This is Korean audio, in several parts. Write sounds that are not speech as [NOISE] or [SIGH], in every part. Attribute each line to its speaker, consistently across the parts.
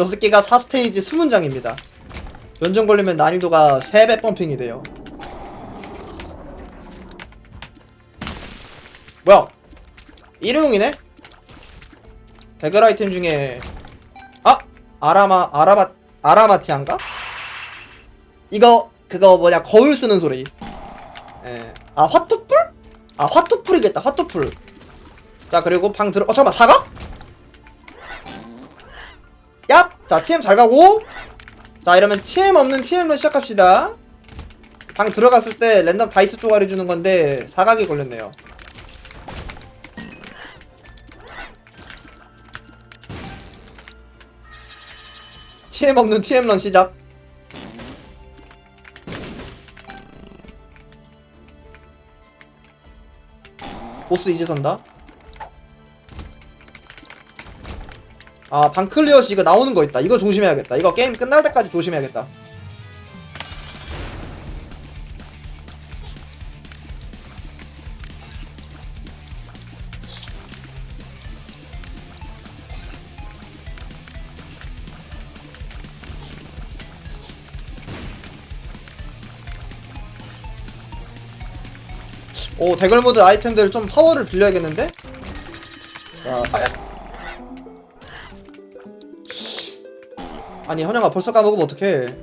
Speaker 1: 저 새끼가 4스테이지 수문장입니다. 연정 걸리면 난이도가 3배 펌핑이 돼요. 뭐야? 일회용이네? 배글 아이템 중에 아! 아라마 아라마 아라마티안가? 이거 그거 뭐냐 거울 쓰는 소리. 예. 아 화투풀? 아 화투풀이겠다 화투풀. 자 그리고 방 들어 어 잠깐만 사과? 얍! 자 TM 잘 가고. 자 이러면 TM 없는 TM로 시작합시다. 방 들어갔을 때 랜덤 다이스 쪼가리 주는 건데 사각이 걸렸네요. TM 없는 TM런 시작. 보스 이제 선다 아 방클리어 시 이거 나오는 거 있다. 이거 조심해야겠다. 이거 게임 끝날 때까지 조심해야겠다. 오 대걸 모드 아이템들 좀 파워를 빌려야겠는데? 자, 아, 아니 현영아 벌써 까먹으면 어떡해?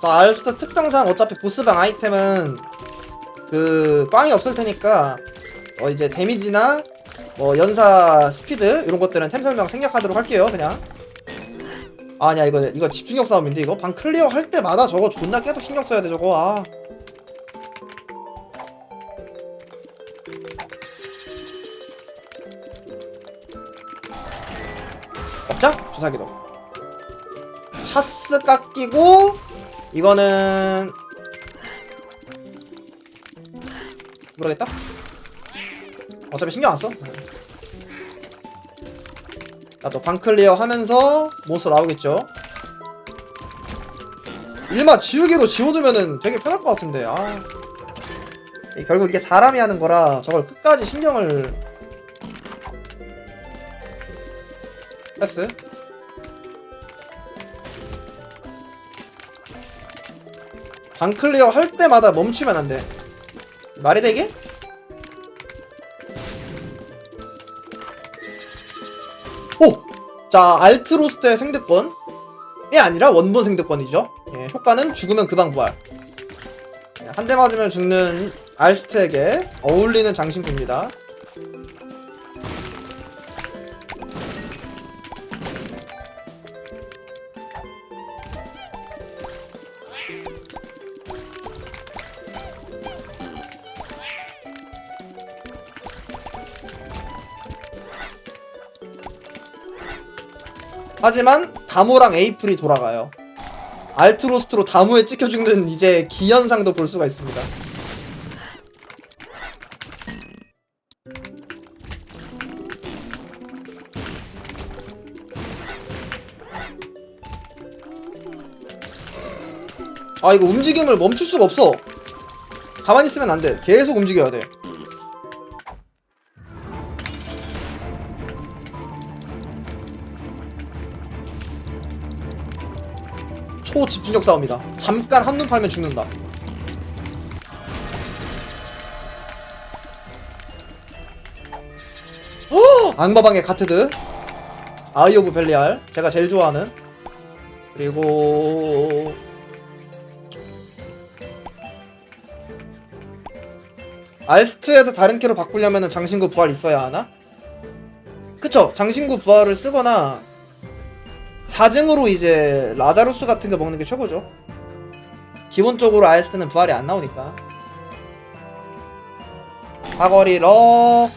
Speaker 1: 자 알스타 특성상 어차피 보스방 아이템은 그 꽝이 없을 테니까 어 이제 데미지나 뭐 연사 스피드 이런 것들은 템 설명 생략하도록 할게요 그냥. 아니야 이거 이거 집중력 싸움인데 이거? 방 클리어 할 때마다 저거 존나 계속 신경 써야 돼 저거. 아 자 주사기도. 샤스 깎이고 이거는 모르겠다? 어차피 신경 안써. 나또 방클리어 하면서 몬스터 나오겠죠? 일마 지우개로 지워두면은 되게 편할 것 같은데 아. 이- 결국 이게 사람이 하는 거라 저걸 끝까지 신경을 패스 방 클리어 할 때마다 멈추면 안돼. 말이 되게? 오! 자 알트로스트의 생득권이 아니라 원본 생득권이죠. 예, 효과는 죽으면 그방 부활. 예, 한대 맞으면 죽는 알스트에게 어울리는 장신구입니다 하지만 다모랑 에이플이 돌아가요. 알트로스트로 다모에 찍혀 죽는 이제 기현상도 볼 수가 있습니다. 아 이거 움직임을 멈출 수가 없어. 가만히 있으면 안 돼. 계속 움직여야 돼. 집중력 싸움이다. 잠깐 한눈 팔면 죽는다. 어! 악마방의 가트드 아이 오브 벨리알 제가 제일 좋아하는 그리고 알스트에서 다른 캐로 바꾸려면 장신구 부활 있어야 하나? 그쵸 장신구 부활을 쓰거나 4증으로 이제 라자루스 같은 거 먹는 게 최고죠. 기본적으로 아이스는 부활이 안 나오니까. 사거리 럭.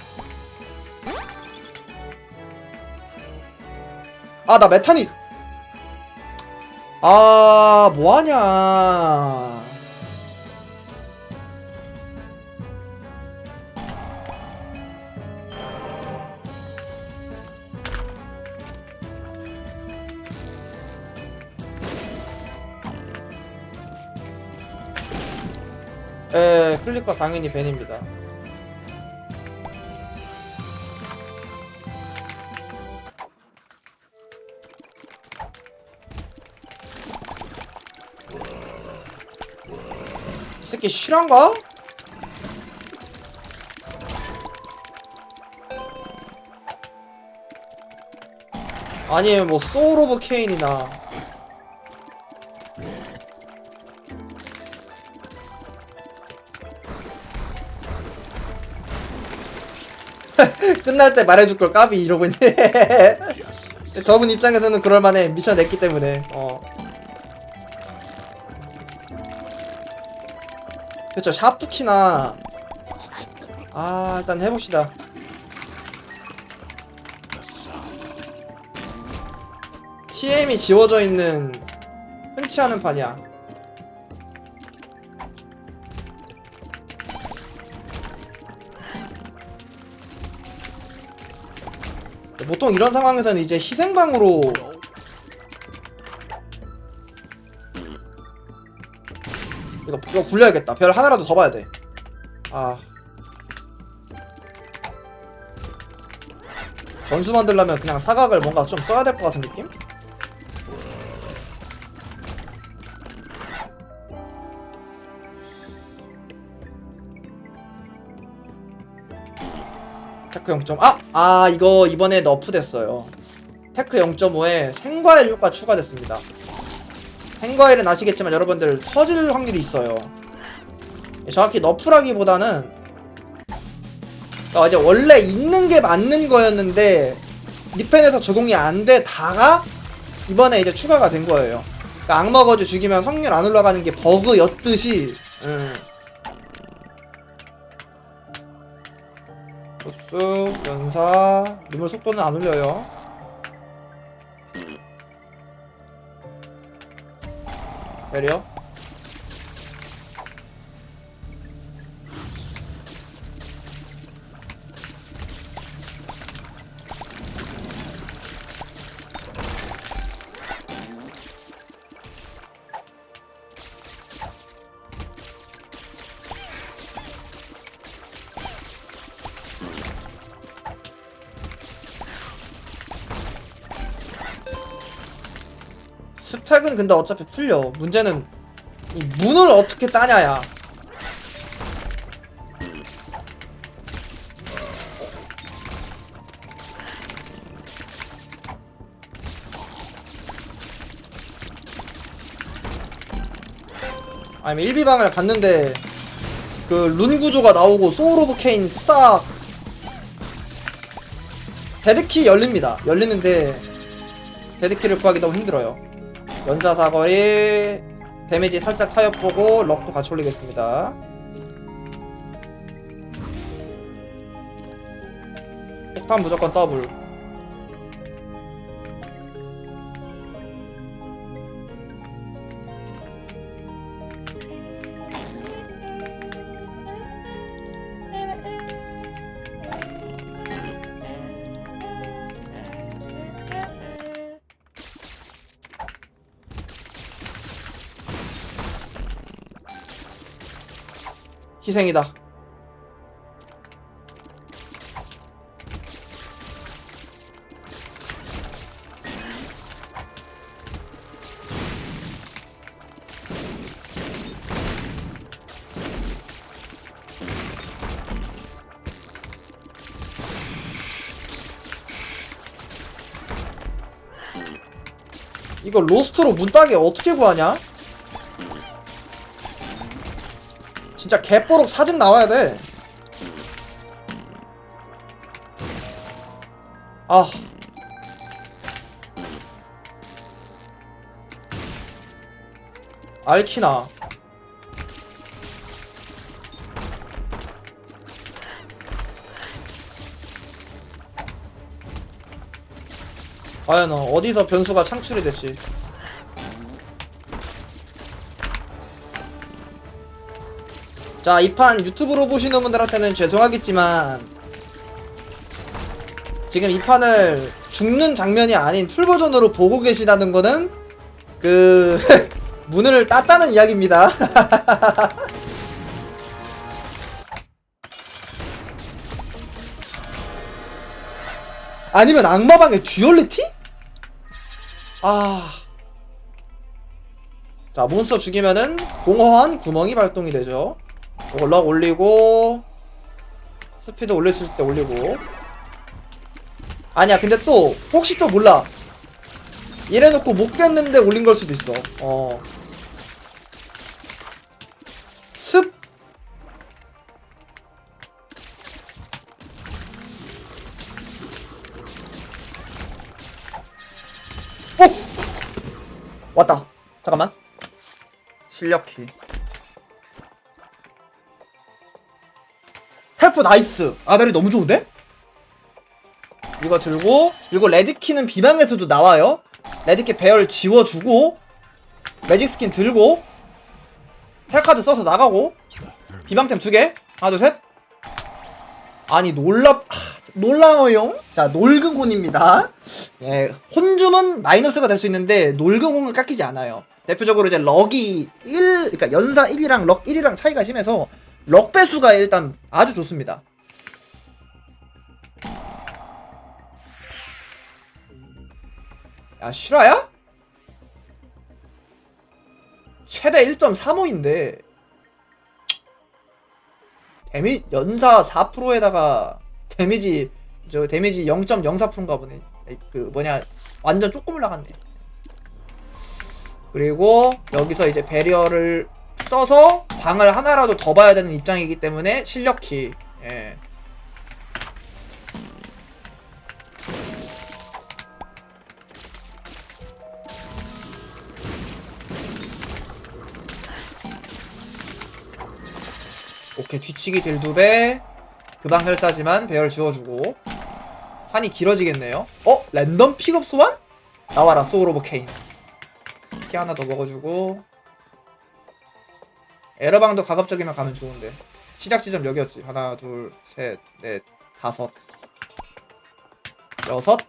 Speaker 1: 아, 나 메타니. 아, 뭐하냐. 예, 클릭과 당연히 벤입니다. 이 새끼 실한가? 아니 뭐 소울 오브 케인이나 끝날 때 말해줄 걸 까비 이러고 있네. [LAUGHS] 저분 입장에서는 그럴만해. 미션 냈기 때문에. 어. 그쵸 샤프키나. 아 일단 해봅시다. TM이 지워져 있는 흔치 않은 판이야 보통 이런 상황에서는 이제 희생방으로 이거 이거 굴려야겠다. 별 하나라도 더 봐야 돼. 아. 전수 만들려면 그냥 사각을 뭔가 좀 써야 될 것 같은 느낌? 테크 0.5 아! 아 이거 이번에 너프 됐어요 테크 0.5에 생과일 효과 추가됐습니다 생과일은 아시겠지만 여러분들 터질 확률이 있어요 정확히 너프라기보다는 어, 이제 원래 있는 게 맞는 거였는데 리펜에서 적용이 안 되다가 이번에 이제 추가가 된 거예요 그러니까 악머거즈 죽이면 확률 안 올라가는 게 버그였듯이 음. 흡수, 연사, 눈물 속도는 안 올려요. 배려. 스펙은 근데 어차피 풀려. 문제는 이 문을 어떻게 따냐야. 아니면 1비방을 갔는데 그 룬 구조가 나오고 소울 오브 케인 싹 데드키 열립니다. 열리는데 데드키를 구하기 너무 힘들어요. 연사 사거리 데미지 살짝 타협 보고 럭도 같이 올리겠습니다. 폭탄 무조건 더블. 희생이다. 이거 로스트로 문 따기 어떻게 구하냐? 진짜 개뽀록 사진 나와야 돼. 아. 알키나. 과연 어, 어디서 변수가 창출이 됐지? 자, 이 판 유튜브로 보시는 분들한테는 죄송하겠지만 지금 이 판을 죽는 장면이 아닌 풀 버전으로 보고 계시다는 거는 그 [LAUGHS] 문을 땄다는 이야기입니다. [LAUGHS] 아니면 악마방의 듀얼리티? 아. 자 몬스터 죽이면은 공허한 구멍이 발동이 되죠 럭 올리고 스피드 있을 때 올리고. 아니야 근데 또 혹시 또 몰라. 이래놓고 못 깼는데 올린 걸 수도 있어. 어. 습? 어! 왔다. 잠깐만. 실력키 헬프 나이스. 아다리 너무 좋은데? 이거 들고 그리고 레드키는 비방에서도 나와요. 레드키 배열 지워주고 매직 스킨 들고 텔카드 써서 나가고 비방템 두개. 하나 둘셋. 아니 놀랍 아, 놀라워요 자 놀근혼입니다. 예 혼줌은 마이너스가 될 수 있는데 놀근혼은 깎이지 않아요. 대표적으로 이제 럭이 1 그러니까 연사 1이랑 럭 1이랑 차이가 심해서 럭 배수가 일단 아주 좋습니다. 야 실화야? 최대 1.35인데. 데미 연사 4%에다가 데미지 저 데미지 0.04%인가 보네. 그 뭐냐 완전 조금 올라갔네. 그리고 여기서 이제 배리어를 써서 방을 하나라도 더 봐야 되는 입장이기 때문에 실력키 예. 오케이 뒤치기 딜 두배 그방 혈사지만 배열 지워주고 판이 길어지겠네요 어? 랜덤 픽업 소환? 나와라 소울 오브 케인 키 하나 더 먹어주고 에러방도 가급적이면 가면 좋은데. 시작 지점 여기였지. 하나 둘셋넷 다섯. 여섯?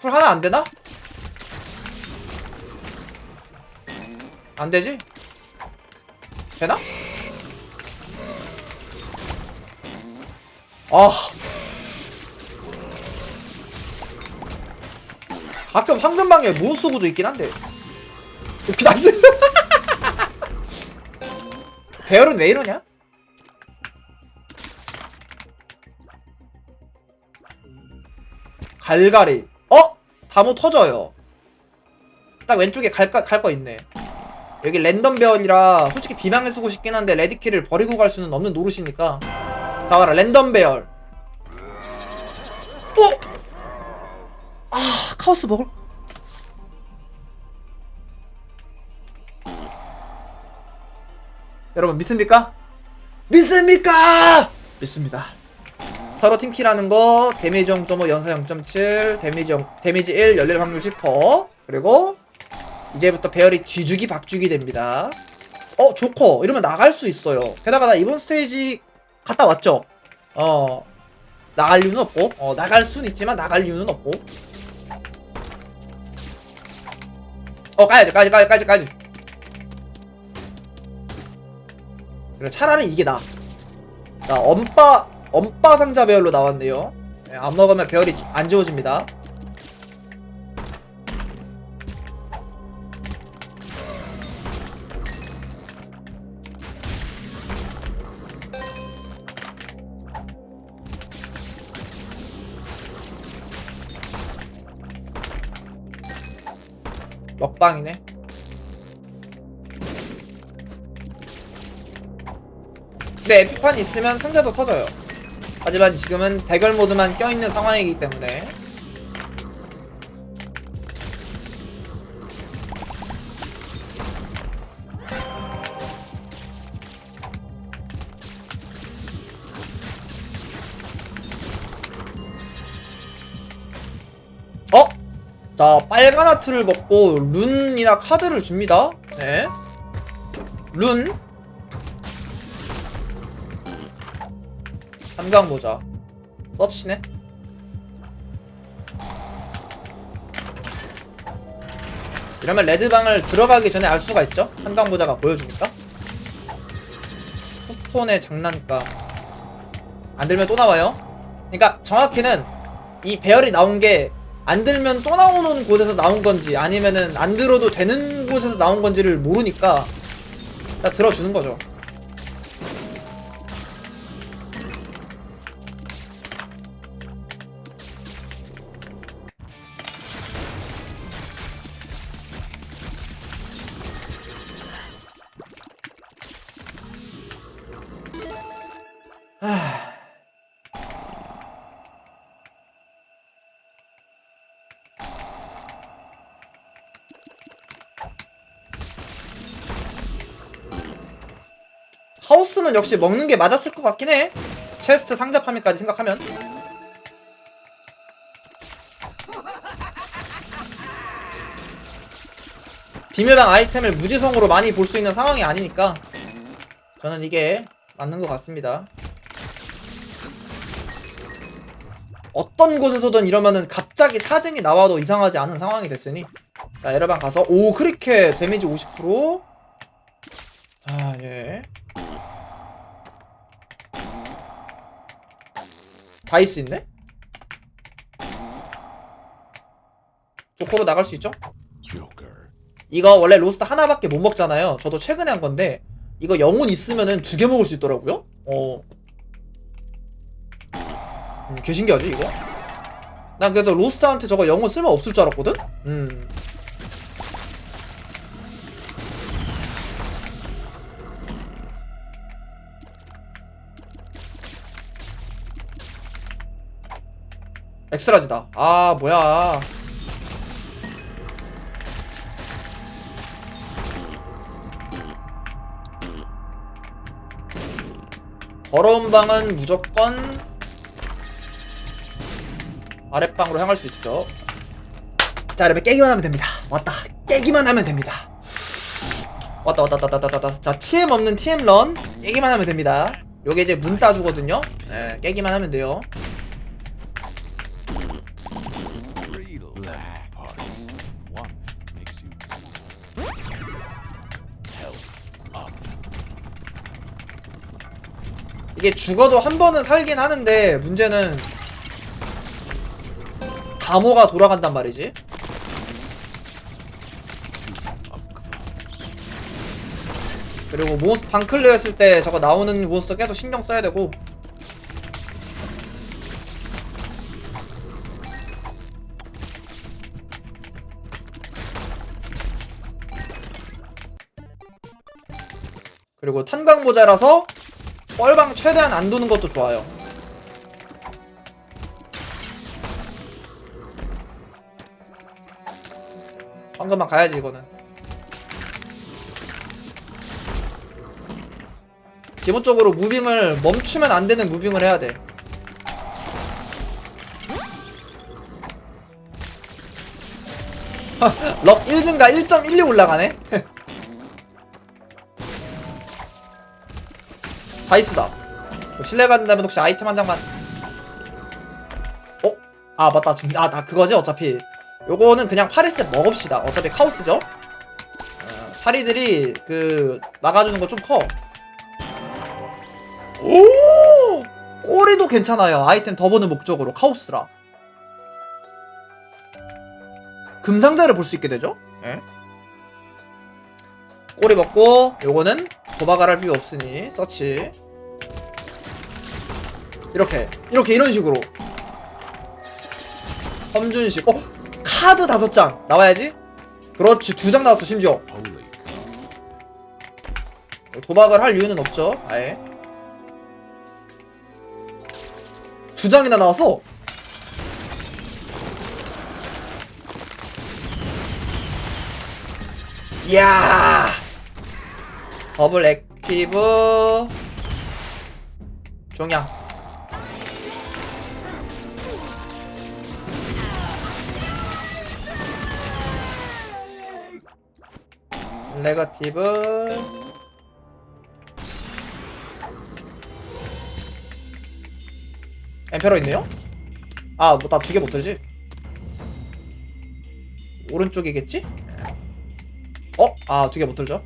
Speaker 1: 풀 하나 안 되나? 안 되지? 되나? 아. 가끔 황금방에 몬스터 구도 있긴 한데. 이렇게 나스 [LAUGHS] 배열은 왜 이러냐? 갈갈이 어? 다모 터져요 딱 왼쪽에 갈거 있네 여기 랜덤 배열이라 솔직히 비방을 쓰고 싶긴 한데 레드키를 버리고 갈 수는 없는 노릇이니까 다 와라 랜덤 배열 어? 아 카오스 먹을 여러분 믿습니까? 믿습니까? 믿습니다. 서로 팀키라는 거 데미지 0.5 연사 0.7 데미지 0, 데미지 1 열릴 확률 10% 그리고 이제부터 배열이 뒤주기 박주기 됩니다. 어 조커. 이러면 나갈 수 있어요. 게다가 나 이번 스테이지 갔다 왔죠? 어 나갈 이유는 없고. 어 나갈 수는 있지만 나갈 이유는 없고. 어 까야지 까야지 까야지 까야지 그래 차라리 이게 나. 자 엄빠 엄빠 상자 배열로 나왔네요. 네, 안 먹으면 배열이 안 지워집니다. 먹방이네. 근데 에피판이 있으면 상자도 터져요. 하지만 지금은 대결 모드만 껴있는 상황이기 때문에 어? 자 빨간 하트를 먹고 룬이나 카드를 줍니다. 네. 룬 삼강 모자. 서치네? 이러면 레드방을 들어가기 전에 알 수가 있죠? 삼강 모자가 보여주니까? 스톤의 장난감 안 들면 또 나와요? 그러니까 정확히는 이 배열이 나온 게 안 들면 또 나오는 곳에서 나온 건지 아니면은 안 들어도 되는 곳에서 나온 건지를 모르니까 딱 들어주는 거죠. [SIGHS] 하우스는 역시 먹는 게 맞았을 것 같긴 해. 체스트 상자 파밍까지 생각하면. 비밀방 아이템을 무지성으로 많이 볼 수 있는 상황이 아니니까 저는 이게 맞는 것 같습니다. 어떤 곳에서든 이러면은 갑자기 사증이 나와도 이상하지 않은 상황이 됐으니 자 에러방 가서 오 크리켓 데미지 50% 아, 예. 다이스 있네? 조커로 나갈 수 있죠? 이거 원래 로스트 하나밖에 못 먹잖아요. 저도 최근에 한 건데, 이거 영혼 있으면은 두 개 먹을 수 있더라고요? 어. 음, 개 신기하지, 이거? 난 그래서 로스트한테 저거 영혼 쓸모 없을 줄 알았거든? 음. 엑스라지다. 아, 뭐야. 더러운 방은 무조건 아랫방으로 향할 수 있죠. 자, 여러분 깨기만 하면 됩니다. 왔다. 깨기만 하면 됩니다. 왔다 왔다 왔다 왔다 왔다. 자, TM 없는 TM 런 깨기만 하면 됩니다. 요게 이제 문 따주거든요. 네, 깨기만 하면 돼요. 이게 죽어도 한 번은 살긴 하는데 문제는 감호가 돌아간단 말이지. 그리고 몬스터 방클리어 했을 때 저거 나오는 몬스터 계속 신경 써야 되고 그리고 탄광 모자라서 뻘방 최대한 안 도는 것도 좋아요. 방금만 가야지 이거는. 기본적으로 무빙을 멈추면 안 되는 무빙을 해야 돼. [LAUGHS] 럭 1증가 1.12 올라가네. [LAUGHS] 다이스다. 뭐 실례가 된다면 혹시 아이템 한 장만. 어? 아 맞다 지금 아나 그거지 어차피. 요거는 그냥 파리스 먹읍시다. 어차피 카오스죠. 어, 파리들이 그 막아주는 거 좀 커. 오! 꼬리도 괜찮아요. 아이템 더 보는 목적으로 카오스라. 금상자를 볼 수 있게 되죠? 예. 꼬리 먹고 요거는 도박을 할 필요 없으니 서치. 이렇게 이렇게 이런 식으로 험준식 어 카드 다섯 장 나와야지. 그렇지 두 장 나왔어 심지어.
Speaker 2: cow.
Speaker 1: 도박을 할 이유는 없죠. 아예. 두 장이나 나왔어. 이야. 더블 액티브. 종양 네거티브 엠페러 있네요? 아, 뭐 나두 개 못 들지? 오른쪽이겠지? 어? 아, 두 개 못 들죠?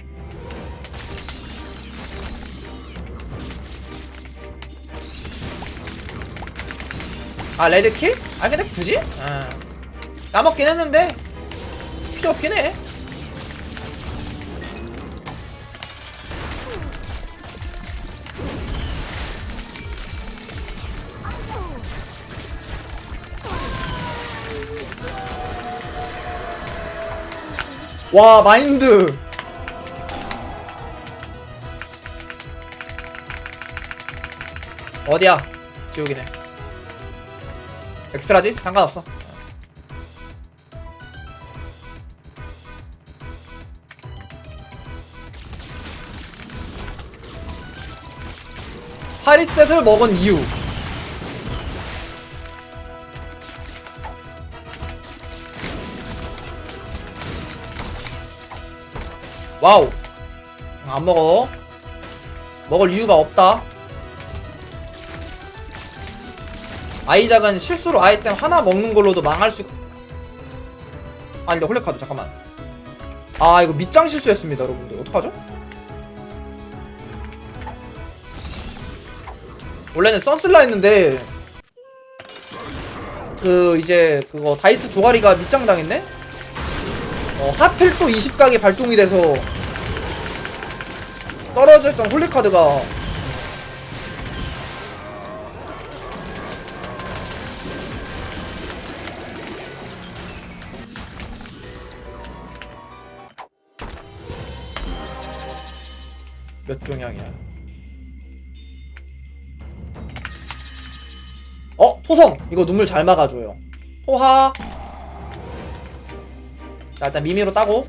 Speaker 1: 아, 레드킬? 아, 근데 굳이? 아. 까먹긴 했는데 필요 없긴 해. 와 마인드. 어디야? 지옥이네. 엑스라지? 상관없어. 하리셋을 먹은 이유 와우. 안 먹어. 먹을 이유가 없다. 아이작은 실수로 아이템 하나 먹는 걸로도 망할 수 아니 근데 홀레카드 잠깐만. 아 이거 밑장 실수했습니다 여러분들. 어떡하죠? 원래는 썬슬라 했는데 그 이제 그거 다이스 도가리가 밑장 당했네? 어, 하필 또 20각이 발동이 돼서 떨어져 있던 홀리카드가 몇 종양이야 어? 토성! 이거 눈물 잘 막아줘요 호하 자 일단 미미로 따고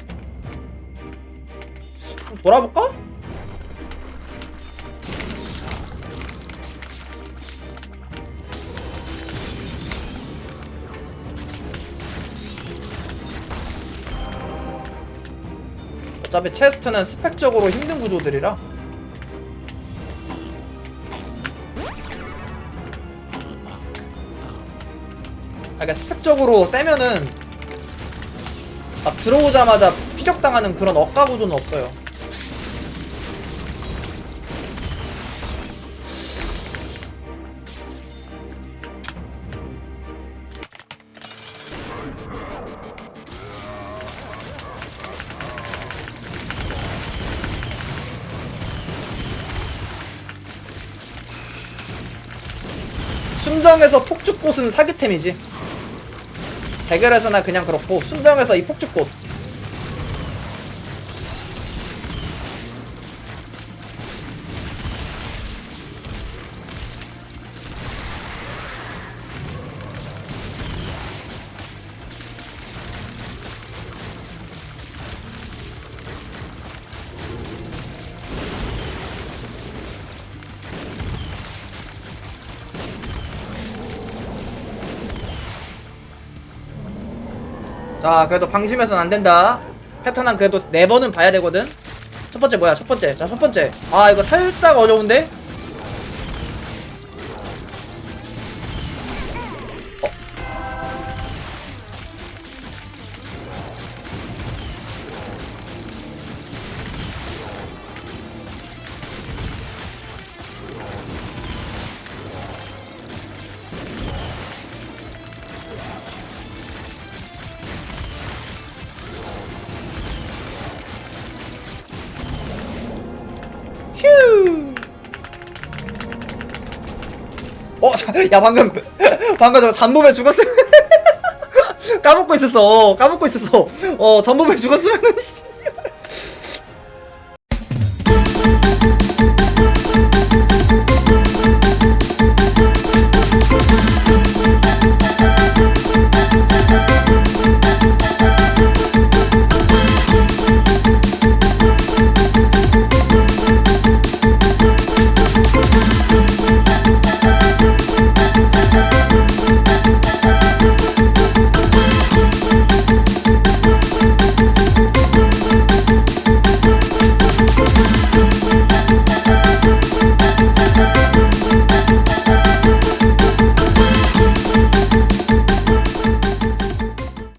Speaker 1: 좀 돌아볼까? 어차피 체스트는 스펙적으로 힘든 구조들이라 아, 그러니까 스펙적으로 세면은 막 들어오자마자 피격당하는 그런 억가 구조는 없어요. 순정에서 폭죽꽃은 사기템이지. 대결에서나 그냥 그렇고 순정에서 이 폭죽꽃 자 그래도 방심해서는 안 된다. 패턴 한 그래도 네 번은 봐야 되거든. 첫 번째 뭐야? 첫 번째. 자 첫 번째. 아 이거 살짝 어려운데 야 방금 [LAUGHS] 방금 저 잠범에 죽었으면 [LAUGHS] 까먹고 있었어. 까먹고 있었어. 어, 잠범에 죽었으면은 씨.